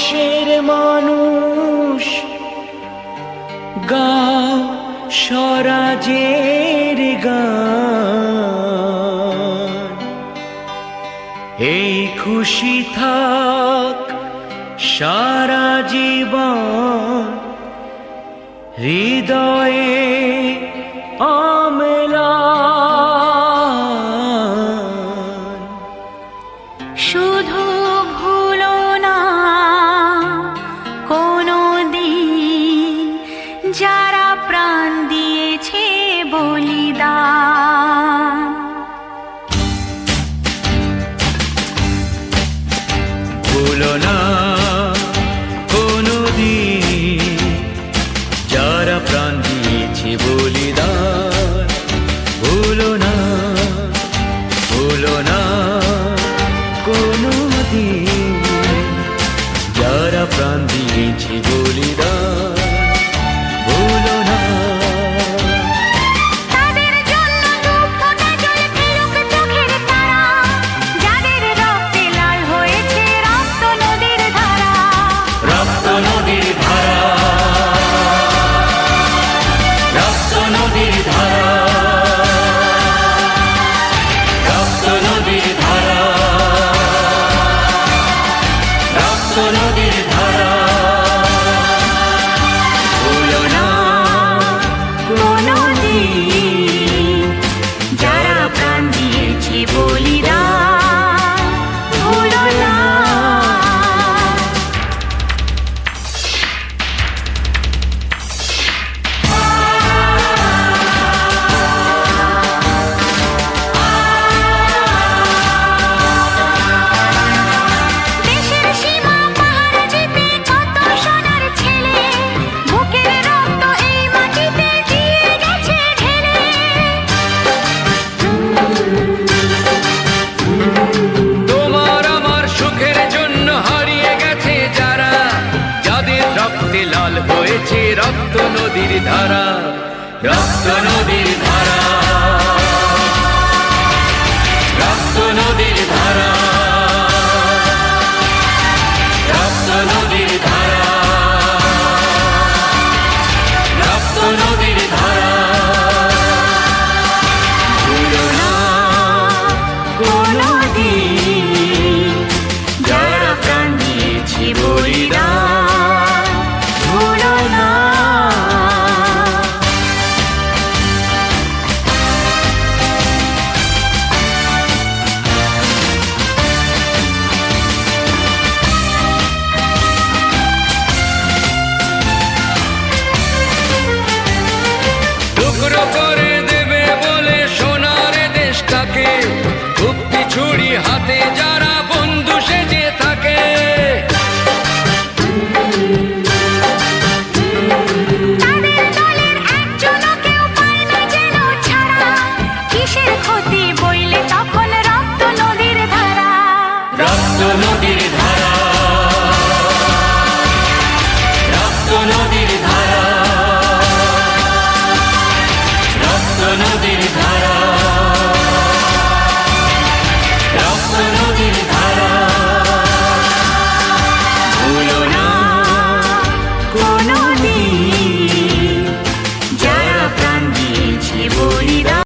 দেশের মানুষ গা স্বরাজের গান। এই খুশি থাক সারা জীবন হৃদয়ে আমলা শুধু যারা প্রাণ দিয়েছে বলিদান। ভুলো না কোনোদিন, যারা প্রাণ দিয়েছে বলিদান। ভুলো না ভুলো না কোনোদিন, যারা প্রাণ দিয়েছে বলিদান। রক্ত নদীর তোমার আমার সুখের জন্য হারিয়ে গেছে যারা, যাদের রক্তে লাল হয়েছে রক্ত নদীর ধারা, রক্ত নদীর ধারা